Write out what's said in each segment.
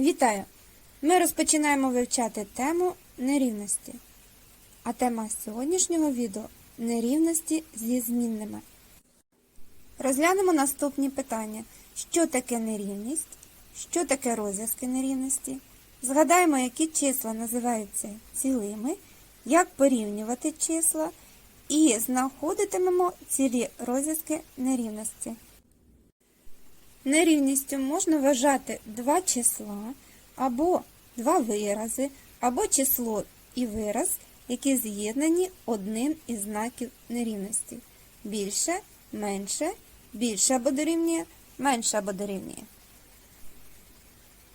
Вітаю! Ми розпочинаємо вивчати тему нерівності. А тема сьогоднішнього відео нерівності зі змінними. Розглянемо наступні питання: що таке нерівність, що таке розв'язки нерівності, згадаємо, які числа називаються цілими, як порівнювати числа, і знаходитимемо цілі розв'язки нерівності. Нерівністю можна вважати два числа, або два вирази, або число і вираз, які з'єднані одним із знаків нерівності. Більше, менше, більше або дорівнює, менше або дорівнює.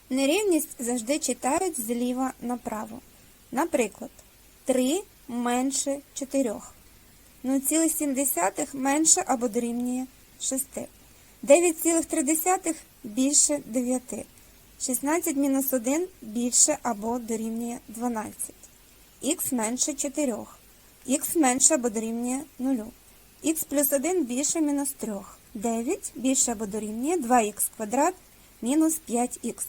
Нерівність завжди читають зліва направо. Наприклад, 3 менше 4. 0,7 менше або дорівнює 6. 9,3 більше 9. 16 мінус 1 більше або дорівнює 12. Х менше 4. Х менше або дорівнює 0. Х плюс 1 більше мінус 3. 9 більше або дорівнює 2х квадрат мінус 5х.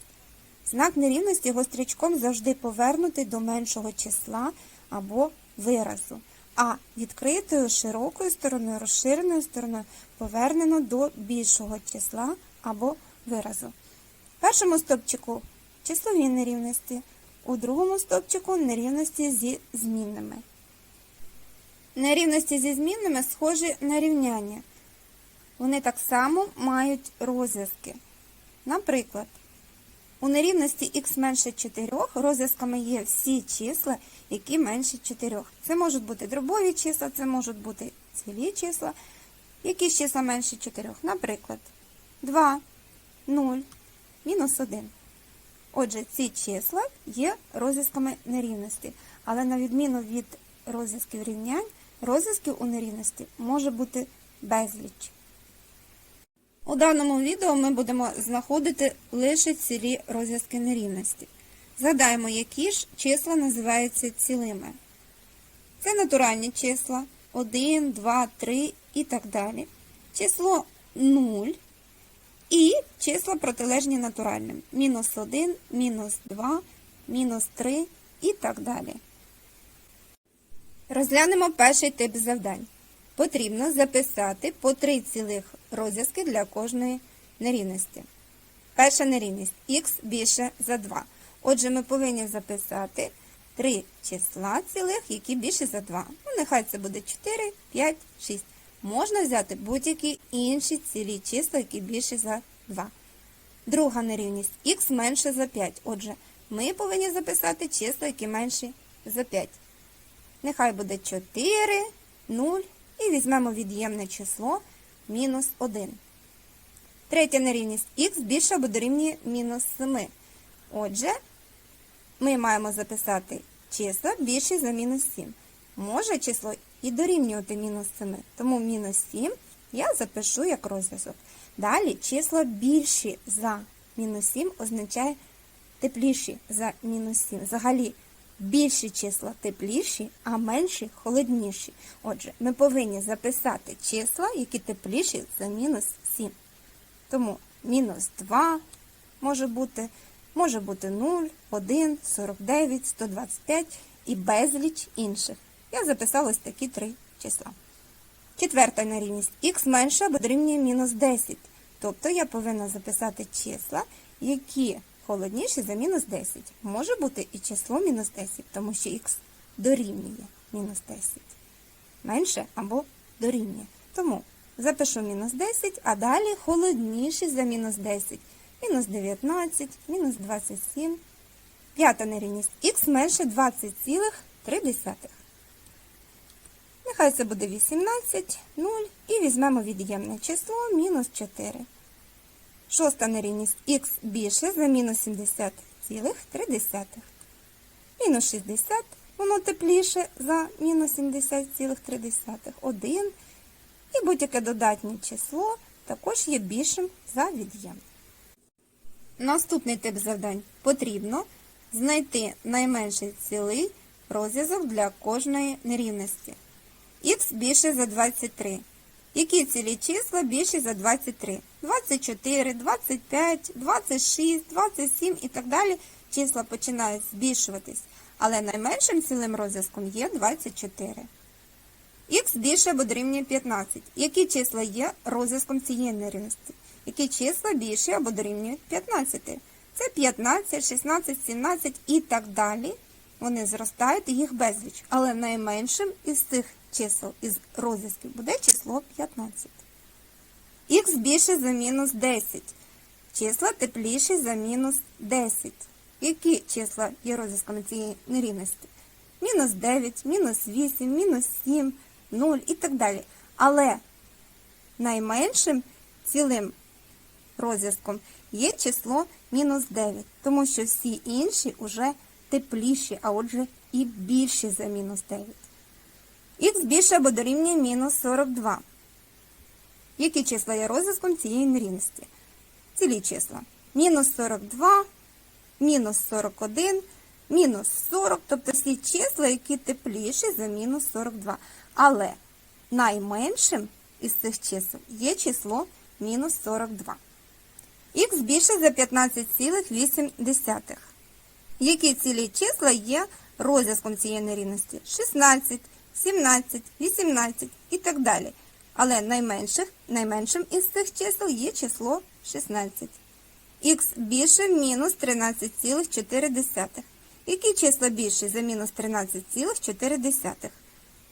Знак нерівності гострячком завжди повернутий до меншого числа або виразу, а відкритою широкою стороною, розширеною стороною повернено до більшого числа або виразу. В першому стовпчику числові нерівності, у другому стовпчику нерівності зі змінними. Нерівності зі змінними схожі на рівняння. Вони так само мають розв'язки. Наприклад, у нерівності х менше 4 розв'язками є всі числа, які менше 4. Це можуть бути дробові числа, це можуть бути цілі числа. Які числа менше 4? Наприклад, 2, 0, мінус 1. Отже, ці числа є розв'язками нерівності. Але на відміну від розв'язків рівнянь, розв'язків у нерівності може бути безліч. У даному відео ми будемо знаходити лише цілі розв'язки нерівності. Згадаємо, які ж числа називаються цілими. Це натуральні числа 1, 2, 3 і так далі. Число 0 і числа протилежні натуральним. Мінус 1, мінус 2, мінус 3 і так далі. Розглянемо перший тип завдань. Потрібно записати по три цілих розв'язки для кожної нерівності. Перша нерівність х більше за 2. Отже, ми повинні записати три числа цілих, які більше за 2. Ну, нехай це буде 4, 5, 6. Можна взяти будь-які інші цілі числа, які більше за 2. Друга нерівність х менше за 5. Отже, ми повинні записати числа, які менші за 5. Нехай буде 4, 0 і візьмемо від'ємне число мінус 1. Третя нерівність х більше або дорівнює мінус 7. Отже, ми маємо записати числа більші за мінус 7. Може число і дорівнювати мінус 7, тому мінус 7 я запишу як розв'язок. Далі числа більші за мінус 7 означає тепліші за мінус 7. Взагалі, більші числа тепліші, а менші холодніші. Отже, ми повинні записати числа, які тепліші за мінус 7. Тому мінус 2 може бути, може бути 0, 1, 49, 125 і безліч інших. Я записала ось такі три числа. Четверта нерівність х менше або дорівнює мінус 10. Тобто я повинна записати числа, які холодніші за мінус 10. Може бути і число мінус 10, тому що х дорівнює мінус 10. Менше або дорівнює. Тому запишу мінус 10, а далі холодніші за мінус 10. Мінус 19, мінус 27. П'ята нерівність х менше 20,3. Нехай це буде 18, 0 і візьмемо від'ємне число мінус 4. Шоста нерівність х більше за мінус 70,3. Мінус 60, воно тепліше за мінус 70,3. 1. І будь-яке додатнє число також є більшим за від'ємне. Наступний тип завдань потрібно знайти найменший цілий розв'язок для кожної нерівності. Х більше за 23. Які цілі числа більші за 23? 24, 25, 26, 27 і так далі. Числа починають збільшуватись. Але найменшим цілим розв'язком є 24. Х більше або дорівнює 15. Які числа є розв'язком цієї нерівності? Які числа більші або дорівнюють 15? Це 15, 16, 17 і так далі. Вони зростають їх безліч. Але найменшим із цих чисел із розв'язків буде число 15. Х більше за мінус 10. Числа тепліші за мінус 10. Які числа є розв'язками цієї нерівності? Мінус 9, мінус 8, мінус 7, 0 і так далі. Але найменшим цілим розв'язком є число мінус 9, тому що всі інші вже тепліші, а отже і більші за мінус 9. Х більше або дорівнює мінус 42. Які числа є розв'язком цієї нерівності? Цілі числа. Мінус 42, мінус 41, мінус 40, тобто всі числа, які тепліші за мінус 42. Але найменшим із цих чисел є число мінус 42. Х більше за 15,8. Які цілі числа є розв'язком цієї нерівності? 16, 17, 18 і так далі. Але найменших, найменшим із цих чисел є число 16. Х більше мінус 13,4. Які числа більші за мінус 13,4?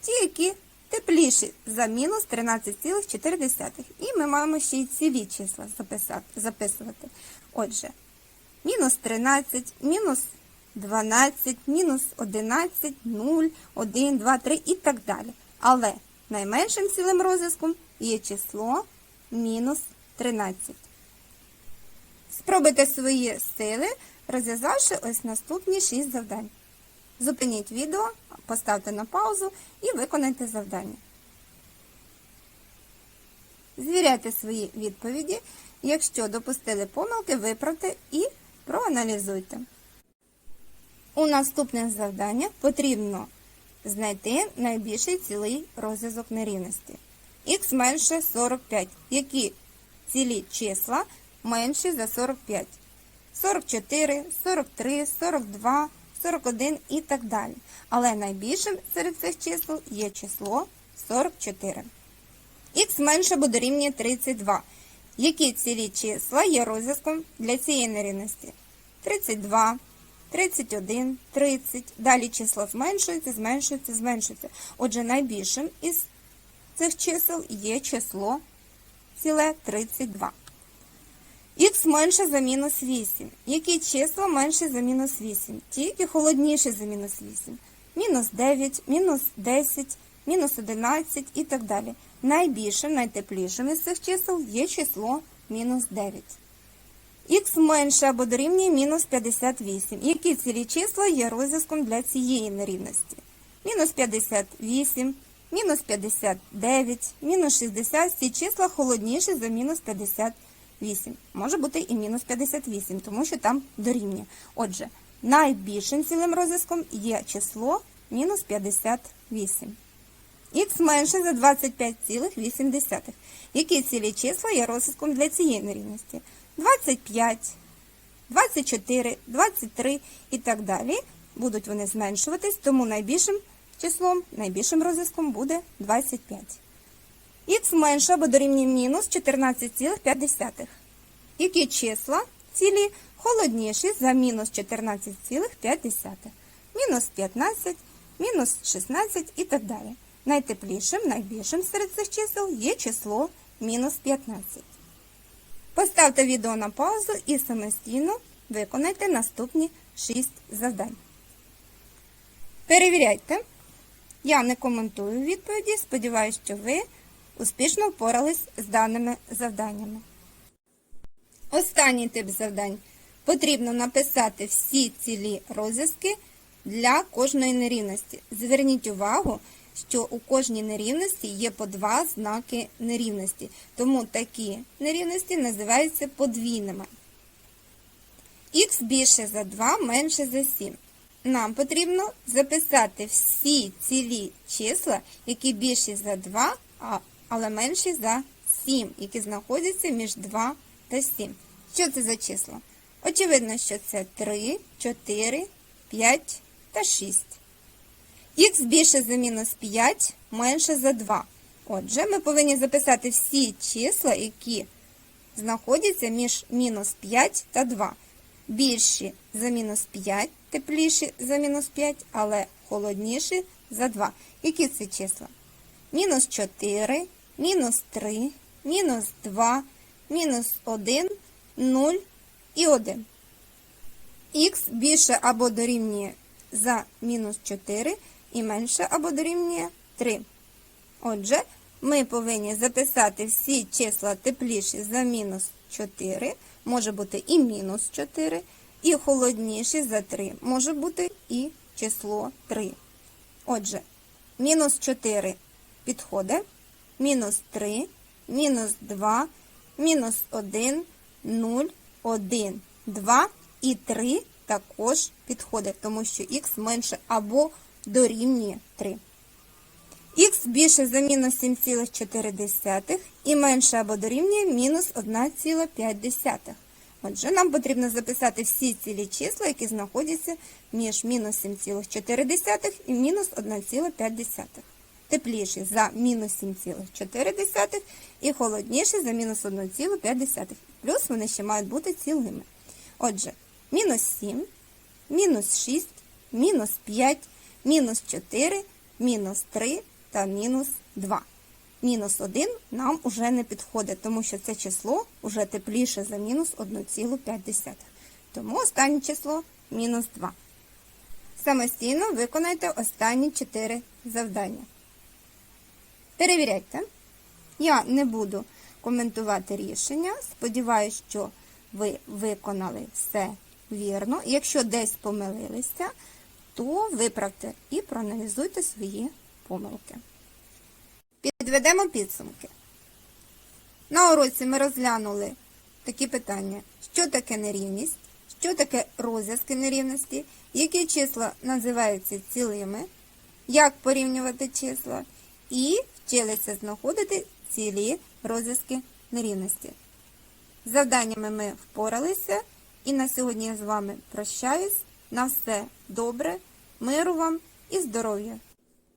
Ті, які тепліші за мінус 13,4. І ми маємо ще й цілі числа записати, записувати. Отже, мінус 13, мінус 12, мінус 11, 0, 1, 2, 3 і так далі. Але найменшим цілим розв'язком є число мінус 13. Спробуйте свої сили, розв'язавши ось наступні 6 завдань. Зупиніть відео, поставте на паузу і виконайте завдання. Звіряйте свої відповіді. Якщо допустили помилки, виправте і проаналізуйте. У наступних завданнях потрібно знайти найбільший цілий розв'язок нерівності. Х менше 45. Які цілі числа менші за 45? 44, 43, 42, 41 і так далі. Але найбільшим серед цих чисел є число 44. Х менше або дорівнює 32. Які цілі числа є розв'язком для цієї нерівності? 32, 31, 30. Далі числа зменшуються, зменшуються, зменшуються. Отже, найбільшим із цих чисел є число ціле 32. Х менше за мінус 8. Які числа менше за мінус 8? Ті, які холодніші за мінус 8. Мінус 9, мінус 10, мінус 11 і так далі. Найбільшим, найтеплішим із цих чисел є число мінус 9. Х менше або дорівнює мінус 58. Які цілі числа є розв'язком для цієї нерівності? Мінус 58, мінус 59, мінус 60. Ці числа холодніші за мінус 58. Може бути і мінус 58, тому що там дорівнює. Отже, найбільшим цілим розв'язком є число мінус 58. Х менше за 25,8. Які цілі числа є розв'язком для цієї нерівності? 25, 24, 23 і так далі. Будуть вони зменшуватись, тому найбільшим числом, найбільшим розв'язком буде 25. Х менше або дорівнює мінус 14,5. Які числа цілі холодніші за мінус 14,5? Мінус 15, мінус 16 і так далі. Найтеплішим, найбільшим серед цих чисел є число мінус 15. Поставте відео на паузу і самостійно виконайте наступні 6 завдань. Перевіряйте. Я не коментую відповіді. Сподіваюся, що ви успішно впорались з даними завданнями. Останній тип завдань. Потрібно написати всі цілі розв'язки для кожної нерівності. Зверніть увагу, що у кожній нерівності є по два знаки нерівності. Тому такі нерівності називаються подвійними. Х більше за 2 менше за 7. Нам потрібно записати всі цілі числа, які більші за 2, але менші за 7, які знаходяться між 2 та 7. Що це за числа? Очевидно, що це 3, 4, 5 та 6. Х більше за мінус 5, менше за 2. Отже, ми повинні записати всі числа, які знаходяться між мінус 5 та 2. Більші за мінус 5, тепліші за мінус 5, але холодніші за 2. Які це числа? Мінус 4, мінус 3, мінус 2, мінус 1, 0 і 1. Х більше або дорівнює за мінус 4 і менше або дорівнює 3. Отже, ми повинні записати всі числа тепліші за мінус 4, може бути і мінус 4, і холодніші за 3, може бути і число 3. Отже, мінус 4 підходить, мінус 3, мінус 2, мінус 1, 0, 1, 2 і 3 також підходить, тому що х менше або дорівнює 3. Х більше за мінус 7,4 і менше або дорівнює мінус 1,5. Отже, нам потрібно записати всі цілі числа, які знаходяться між мінус 7,4 і мінус 1,5. Тепліші за мінус 7,4 і холодніші за мінус 1,5. Плюс вони ще мають бути цілими. Отже, мінус 7, мінус 6, мінус 5, мінус 4, мінус 3 та мінус 2. Мінус 1 нам уже не підходить, тому що це число вже тепліше за мінус 1,5. Тому останнє число мінус 2. Самостійно виконайте останні 4 завдання. Перевіряйте. Я не буду коментувати рішення. Сподіваюсь, що ви виконали все вірно. Якщо десь помилилися, то виправте і проаналізуйте свої помилки. Підведемо підсумки. На уроці ми розглянули такі питання: що таке нерівність, що таке розв'язки нерівності, які числа називаються цілими, як порівнювати числа, і вчилися знаходити цілі розв'язки нерівності. Завданнями ми впоралися, і на сьогодні я з вами прощаюсь. На все добре, миру вам і здоров'я!